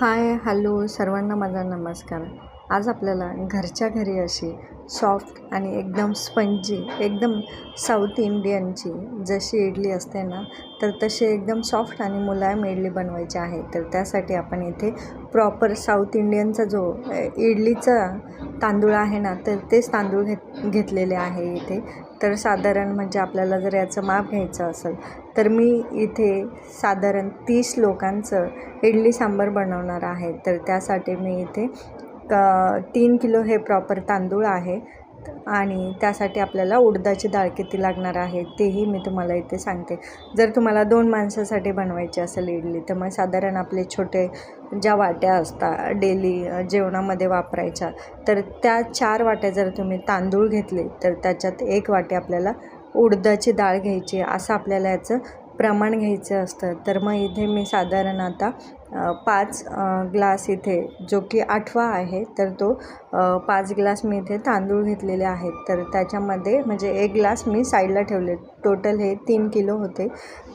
Hi hello सर्वांना माझा नमस्कार. आज आपल्याला घरच्या घरी अशी सॉफ्ट आणि एकदम स्पंजी एकदम साऊथ इंडियनची जशी इडली असते ना तर तशी एकदम सॉफ्ट आणि मुलायम इडली बनवायची आहे. तर त्यासाठी आपण इथे प्रॉपर साऊथ इंडियनचा जो इडलीचा तांदूळ आहे ना तर तेच तांदूळ घेत घेतलेले आहे इथे. तर साधारण म्हणजे आपल्याला जर याचं माप घ्यायचं असेल तर मी इथे साधारण तीस लोकांचं इडली सांबार बनवणार आहे. तर त्यासाठी मी इथे क तीन किलो हे प्रॉपर तांदूळ आहे. आणि त्यासाठी आपल्याला उडदाची डाळ किती लागणार आहे तेही मी तुम्हाला इथे सांगते. जर तुम्हाला दोन माणसासाठी बनवायची असेल इडली तर मग साधारण आपले छोटे ज्या वाट्या असतात डेली जेवणामध्ये वापरायच्या तर त्या चार वाट्या जर तुम्ही तांदूळ घेतले तर त्याच्यात एक वाटी आपल्याला उडदाची डाळ घ्यायची असं आपल्याला याचं प्रमाण घ्यायचं असतं. तर मग इथे मी साधारण आता पाच ग्लास इथे जो की आठवा आहे तर तो पाच ग्लास मी इथे तांदूळ घेतलेले आहेत. तर त्याच्यामध्ये म्हणजे एक ग्लास मी साईडला ठेवले. टोटल हे तीन किलो होते.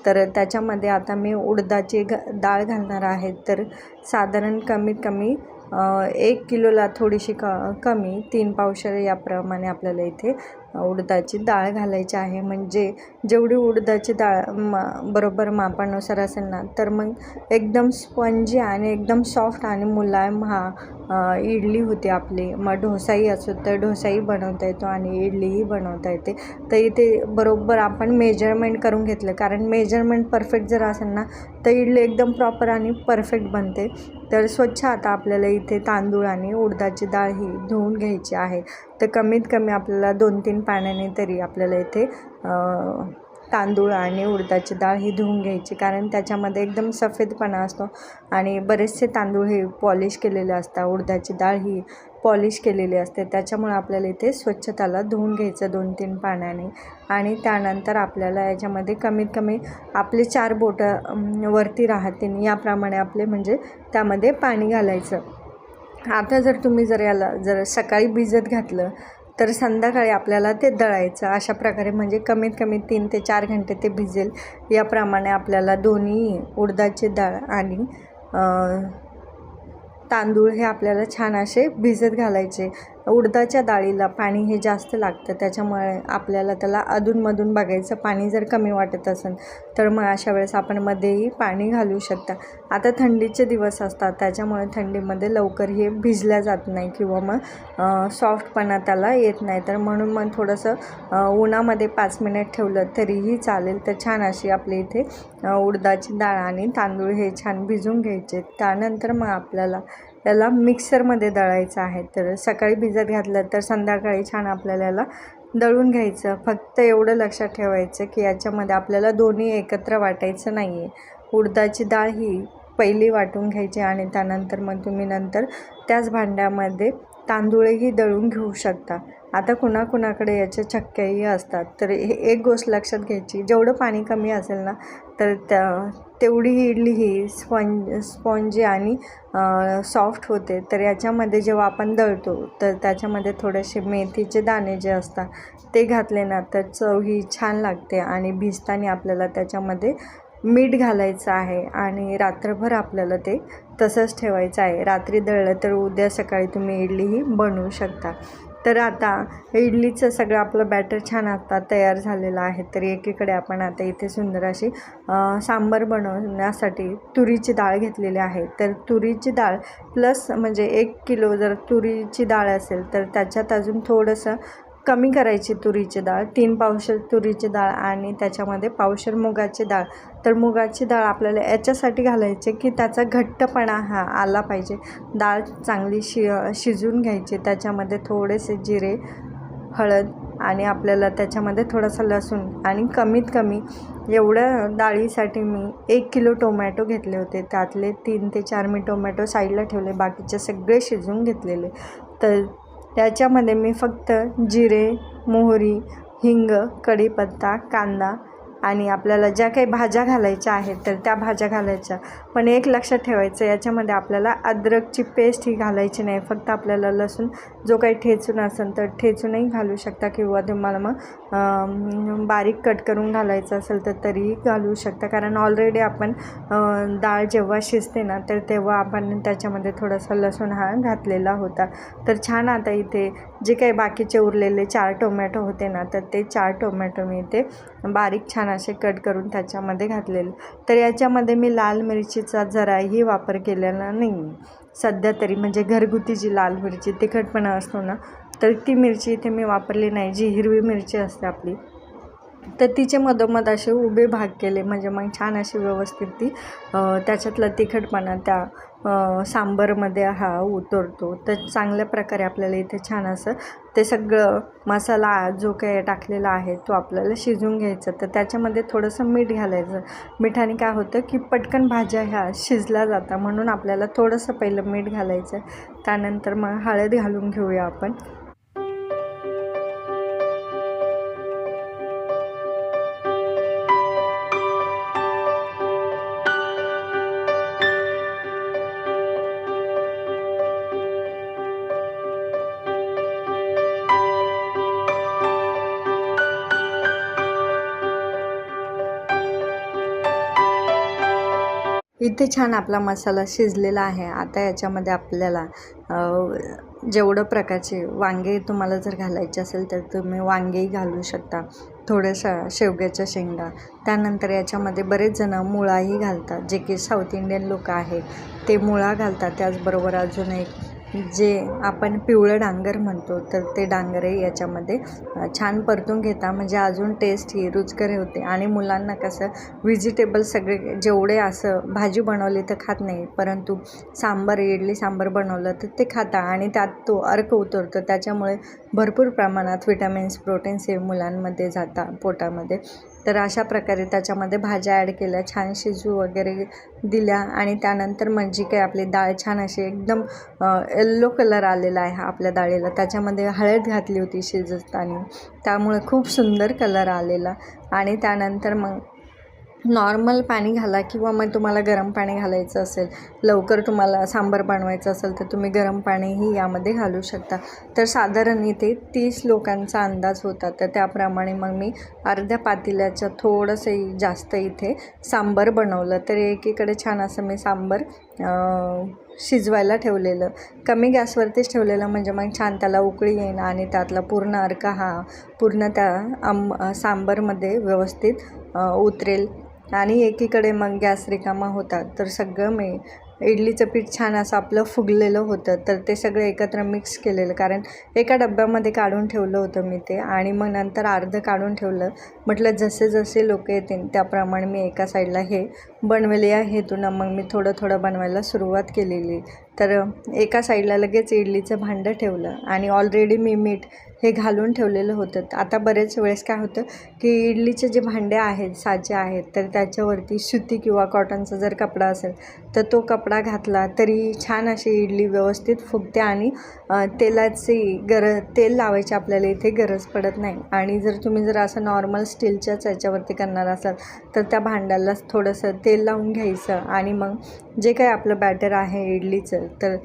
तर त्याच्यामध्ये आता मी उडदाची घ डाळ घालणार आहे. तर साधारण कमीत कमी एक किलोला थोडीशी क कमी तीन पावशे याप्रमाणे आपल्याला इथे उडदाची डाळ घालायची आहे. म्हणजे जेवढी उडदाची डाळ म बरोबर मापानुसार असेल ना तर मग एकदम स्पंजी आणि एकदम सॉफ्ट आणि मुलायम हा इडली होती आपली. मग डोसाही असो तर डोसाही बनवता येतो आणि इडलीही बनवता येते. तर इथे बरोबर आपण मेजरमेंट करून घेतलं. कारण मेजरमेंट परफेक्ट जर असेल ना तर इडली एकदम प्रॉपर आणि परफेक्ट बनते. तर स्वच्छ आता आपल्याला इथे तांदूळ आणि उडदाची डाळ ही धुवून घ्यायची आहे. तर कमीत कमी आपल्याला दोन तीन पाण्याने तरी आपल्याला इथे तांदूळ आणि उडदाची डाळ ही धुवून घ्यायची. कारण त्याच्यामध्ये एकदम सफेदपणा असतो आणि बरेचसे तांदूळ हे पॉलिश केलेले असतात. उडदाची डाळ ही पॉलिश केलेली असते. त्याच्यामुळे आपल्याला इथे स्वच्छताला धुवून घ्यायचं दोन तीन पाण्याने. आणि त्यानंतर आपल्याला याच्यामध्ये कमीत कमी आपले चार बोटं वरती राहतील. याप्रमाणे आपले म्हणजे त्यामध्ये पाणी घालायचं. आता जर तुम्ही जर याला जर सकाळी भिजत घातलं तर संध्याकाळी आपल्याला ते दळायचं. अशा प्रकारे म्हणजे कमीत कमी तीन ते चार घंटे ते भिजेल. याप्रमाणे आपल्याला दोन्ही उडदाची डाळ आणि तांदूळ हे आपल्याला छान असे भिजत घालायचे. उडदाच्या डाळीला पाणी हे जास्त लागतं. त्याच्यामुळे आपल्याला त्याला अधूनमधून बघायचं पाणी जर कमी वाटत असेल तर मग अशा वेळेस आपण मध्येही पाणी घालू शकता. आता थंडीचे दिवस असतात त्याच्यामुळे थंडीमध्ये लवकर हे भिजल्या जात नाही किंवा मग सॉफ्टपणा त्याला येत नाही. तर म्हणून मग थोडंसं उन्हामध्ये पाच मिनिट ठेवलं तरीही चालेल. तर छान अशी आपली इथे उडदाची डाळ आणि तांदूळ हे छान भिजून घ्यायचे. त्यानंतर मग आपल्याला त्याला मिक्सरमध्ये दळायचं आहे. तर सकाळी भिजत घातलं तर संध्याकाळी छान आपल्याला याला दळून घ्यायचं. फक्त एवढं लक्षात ठेवायचं की याच्यामध्ये आपल्याला दोन्ही एकत्र वाटायचं नाही आहे उडदाची डाळ ही पहिली वाटून घ्यायची आणि त्यानंतर मग तुम्ही नंतर त्याच भांड्यामध्ये तांदूळही दळून घेऊ शकता. आता कुणाकुणाकडे याच्या चक्क्याही असतात. तर हे एक गोष्ट लक्षात घ्यायची जेवढं पाणी कमी असेल ना तर त्या तेवढी ही इडली ही स्पंज स्पॉन्जी आणि सॉफ्ट होते. तर याच्यामध्ये जेव्हा आपण दळतो तर त्याच्यामध्ये थोडेसे मेथीचे दाणे जे असतात ते घातले ना तर चव ही छान लागते आणि भिजताना आपल्याला त्याच्यामध्ये मीठ घालायचं आहे आणि रात्रभर आपल्याला ते तसंच ठेवायचं आहे. रात्री दळलं तर उद्या सकाळी तुम्ही इडली ही बनवू शकता. तर आता इडलीचं सगळं आपलं बॅटर छान आता तयार झालेलं आहे. तर एकीकडे आपण आता इथे सुंदर अशी सांबर बनवण्यासाठी तुरीची डाळ घेतलेली आहे. तर तुरीची डाळ प्लस म्हणजे एक किलो जर तुरीची डाळ असेल तर त्याच्यात अजून थोडंसं कमी करायची तुरीची डाळ तीन पावशर तुरीची डाळ आणि त्याच्यामध्ये पावशर मुगाची डाळ. तर मुगाची डाळ आपल्याला याच्यासाठी घालायची की त्याचा घट्टपणा हा आला पाहिजे. डाळ चांगली शि शिजून घ्यायची. त्याच्यामध्ये थोडेसे जिरे हळद आणि आपल्याला त्याच्यामध्ये थोडासा लसूण आणि कमीत कमी एवढ्या डाळीसाठी मी एक किलो टोमॅटो घेतले होते. त्यातले तीन ते चार मी टोमॅटो साईडला ठेवले. बाकीचे सगळे शिजवून घेतलेले. तर त्याच्यामध्ये मी फक्त जिरे मोहरी हिंग कढीपत्ता कांदा आणि आपल्याला ज्या काही भाज्या घालायच्या आहेत तर त्या भाज्या घालायच्या. पण एक लक्षात ठेवायचं याच्यामध्ये आपल्याला अद्रकची पेस्ट ही घालायची नाही. फक्त आपल्याला लसूण जो काही ठेचून असेल तर ठेचूनही घालू शकता किंवा तुम्हाला मग बारीक कट करून घालायचं असेल तर तरीही घालू शकता. कारण ऑलरेडी आपण डाळ जेव्हा शिजते ना तर तेव्हा आपण त्याच्यामध्ये थोडासा लसूण हा घातलेला होता. तर छान आता इथे जे काही बाकीचे उरलेले चार टोमॅटो होते ना तर ते चार टोमॅटो मी इथे बारीक छान असे कट करून त्याच्यामध्ये घातलेले. तर याच्यामध्ये मी लाल मिरचीचा जराही वापर केलेला नाही सध्या तरी म्हणजे घरगुती जी लाल मिरची तिखटपणा असतो ना तर ती मिरची इथे मी वापरली नाही जी हिरवी मिरची असते आपली. तर तिचे मधोमध असे उभे भाग केले म्हणजे मग छान अशी व्यवस्थित ती त्याच्यातला तिखटपणा त्या सांबरमध्ये हा उतरतो. तर चांगल्या प्रकारे आपल्याला इथे छान असं ते सगळं मसाला जो काही टाकलेला आहे तो आपल्याला शिजून घ्यायचा. तर त्याच्यामध्ये थोडंसं मीठ घालायचं. मिठाने काय होतं की पटकन भाज्या ह्या शिजल्या जातात. म्हणून आपल्याला थोडंसं पहिलं मीठ घालायचं. त्यानंतर मग हळद घालून घेऊया आपण. इथे छान आपला मसाला शिजलेला आहे. आता याच्यामध्ये आपल्याला जेवढं प्रकारचे वांगे तुम्हाला जर घालायचे असेल तर तुम्ही वांगेही घालू शकता. थोड्याशा शेवग्याच्या शेंगा. त्यानंतर याच्यामध्ये बरेच जणं मुळाही घालतात. जे की साऊथ इंडियन लोक आहेत ते मुळा घालतात. त्याचबरोबर अजून एक जे आपण पिवळं डांगर म्हणतो तर ते डांगरही याच्यामध्ये. छान परतून घेता म्हणजे अजून टेस्ट ही रुचकर होते. आणि मुलांना कसं व्हेजिटेबल सगळे जेवढे असं भाजी बनवली तर खात नाही परंतु सांबार इडली सांबार बनवलं तर ते खाता. आणि त्यात तो अर्क उतरतो त्याच्यामुळे भरपूर प्रमाणात विटॅमिन्स प्रोटीन्स हे मुलांमध्ये जातात पोटामध्ये. तर अशा प्रकारे त्याच्यामध्ये भाज्या ॲड केल्या छान शिजू वगैरे दिल्या आणि त्यानंतर म्हणजे काय काही आपली डाळ छान अशी एकदम येल्लो कलर आलेला आहे आपल्या डाळीला. त्याच्यामध्ये हळद घातली होती शिजताना. त्यामुळे खूप सुंदर कलर आलेला. आणि त्यानंतर मग नॉर्मल पाणी घाला किंवा मग तुम्हाला गरम पाणी घालायचं असेल लवकर तुम्हाला सांबार बनवायचं असेल तर तुम्ही गरम पाणीही यामध्ये घालू शकता. तर साधारण इथे तीस लोकांचा अंदाज होता. तर त्याप्रमाणे मग मी अर्ध्या पातेल्याच्या थोडंसंही जास्त इथे सांबार बनवलं. तर एकीकडे छान असं मी सांबार शिजवायला ठेवलेलं. कमी गॅसवरतीच ठेवलेलं म्हणजे मग छान त्याला उकळी येईन आणि त्यातला पूर्ण अर्क हा पूर्ण त्या आंब सांबारमध्ये व्यवस्थित उतरेल. आणि एकीकडे मग गॅस रिकामा होता तर सगळं मी इडलीचं पीठ छान असं आपलं फुगलेलं होतं तर ते सगळं एकत्र मिक्स केलेलं कारण एका डब्यामध्ये काढून ठेवलं होतं मी ते आणि मग नंतर अर्धं काढून ठेवलं. म्हटलं जसे जसे लोक येतील त्याप्रमाणे मी एका साईडला हे बनवलेल्या या हेतून मग मी थोडं थोडं बनवायला सुरुवात केलेली. तर एका साईडला लगेच इडलीचं भांडं ठेवलं आणि ऑलरेडी मी मीठ हे घालून ठेवलेलं होतं. आता बरेच वेळेस काय होतं की इडलीचे जे भांडे आहेत साचे आहेत तर त्याच्यावरती सुती किंवा कॉटनचा जर कपडा असेल तर तो कपडा घातला तरी छान अशी इडली व्यवस्थित फुगते आणि तेलाची गर तेल लावायची आपल्याला इथे गरज पडत नाही. आणि जर तुम्ही जर असं नॉर्मल स्टीलच्याच याच्यावरती करणार असाल तर त्या भांड्याला थोडंसं ते तेल लावून घ्यायचं आणि मग जे काही आपलं बॅटर आहे इडलीचं तर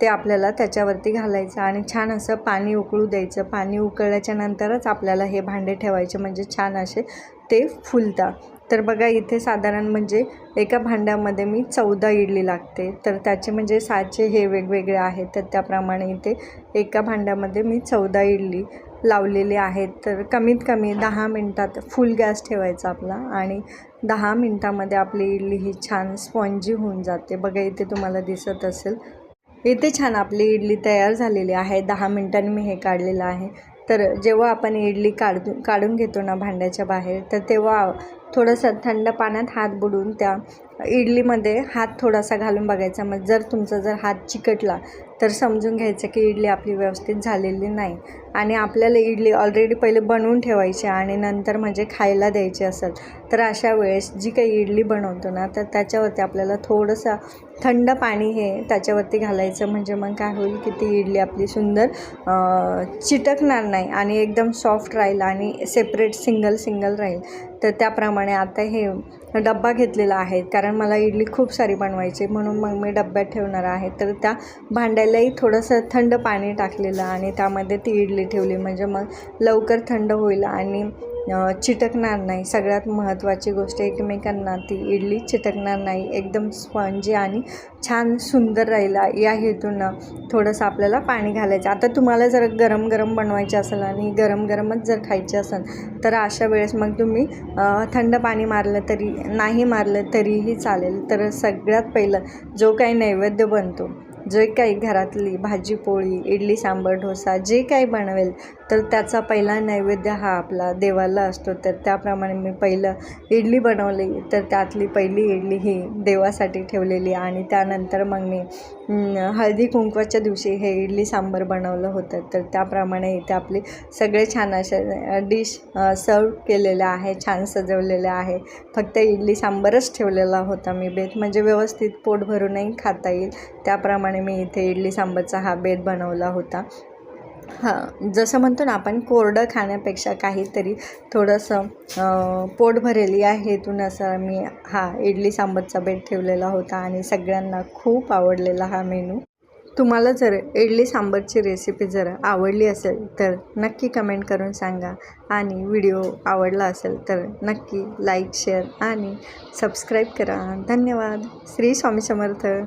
ते आपल्याला त्याच्यावरती घालायचं आणि छान असं पाणी उकळू द्यायचं. पाणी उकळल्याच्या नंतरच आपल्याला हे भांडे ठेवायचे म्हणजे छान असे ते फुलतात. तर बघा इथे साधारण म्हणजे एका भांड्यामध्ये मी चौदा इडली लागते. तर त्याचे म्हणजे साचे हे वेगवेगळे आहेत तर त्याप्रमाणे इथे एका भांड्यामध्ये मी चौदा इडली लावलेली आहेत. तर कमीत कमी दहा मिनटात फुल गॅस ठेवायचा आपला आणि दहा मिनटामध्ये आपली इडली ही छान स्पॉन्जी होऊन जाते. बघा इथे तुम्हाला दिसत असेल. इथे छान आपली इडली तयार झालेली आहे. दहा मिनटांनी मी हे काढलेलं आहे. तर जेव्हा आपण इडली काढून काढून घेतो ना भांड्याच्या बाहेर तर तेव्हा थोडंसं थंड पाण्यात हात बुडून त्या इडलीमध्ये हात थोडासा घालून बघायचा. मग जर तुमचा जर हात चिकटला तर समजून घ्यायचं की इडली आपली व्यवस्थित झालेली नाही. आणि आपल्याला इडली ऑलरेडी पहिले बनवून ठेवायची आणि नंतर म्हणजे खायला द्यायची असेल तर अशा वेळेस जी काही इडली बनवतो ना तर त्याच्यावरती आपल्याला थोडंसं थंड पाणी हे त्याच्यावरती घालायचं. म्हणजे मग काय होईल की ती इडली आपली सुंदर चिटकणार नाही आणि एकदम सॉफ्ट राहील आणि सेपरेट सिंगल सिंगल राहील. तर त्याप्रमाणे आता हे डब्बा घेतलेला आहे कारण मला इडली खूप सारी बनवायची म्हणून मग मी डब्यात ठेवणार आहे. तर त्या भांड्यालाही थोडंसं थंड पाणी टाकलेलं आणि त्यामध्ये ती इडली ठेवली. म्हणजे मग लवकर थंड होईल आणि चिटकणार नाही. सगळ्यात महत्त्वाची गोष्ट एकमेकांना ती इडली चिटकणार नाही. एकदम स्पंजी आणि छान सुंदर राहिला. या हेतूनं थोडंसं आपल्याला पाणी घालायचं. आता तुम्हाला जर गरम गरम बनवायचे असेल आणि गरम गरमच जर खायचे असेल तर अशा वेळेस मग तुम्ही थंड पाणी मारलं तरी नाही मारलं तरीही चालेल. तर सगळ्यात पहिलं जो काही नैवेद्य बनतो जे काही घरातली भाजी पोळी इडली सांबर डोसा जे काही बनवेल तर त्याचा पहिला नैवेद्य हा आपला देवाला असतो. तर त्याप्रमाणे मी पहिलं इडली बनवली. तर त्यातली पहिली इडली ही देवासाठी ठेवलेली आणि त्यानंतर मग मी हळदी कुंकवाच्या दिवशी हे इडली सांबर बनवलं होतं. तर त्याप्रमाणे इथे आपली सगळे छान असे डिश सर्व केलेल्या आहे छान सजवलेले आहे. फक्त इडली सांबरच ठेवलेला होता मी बेत. म्हणजे व्यवस्थित पोट भरूनही खाता येईल. त्याप्रमाणे मी इथे इडली सांबरचा हा बेत बनवला होता. हां जसं म्हणतो ना आपण कोरडं खाण्यापेक्षा काहीतरी थोडंसं पोट भरेल या हेतून असं मी हा इडली सांबरचा बेट ठेवलेला होता आणि सगळ्यांना खूप आवडलेला हा मेनू. तुम्हाला जर इडली सांबरची रेसिपी जर आवडली असेल तर नक्की कमेंट करून सांगा. आणि व्हिडिओ आवडला असेल तर नक्की लाईक शेअर आणि सबस्क्राईब करा. धन्यवाद. श्री स्वामी समर्थ.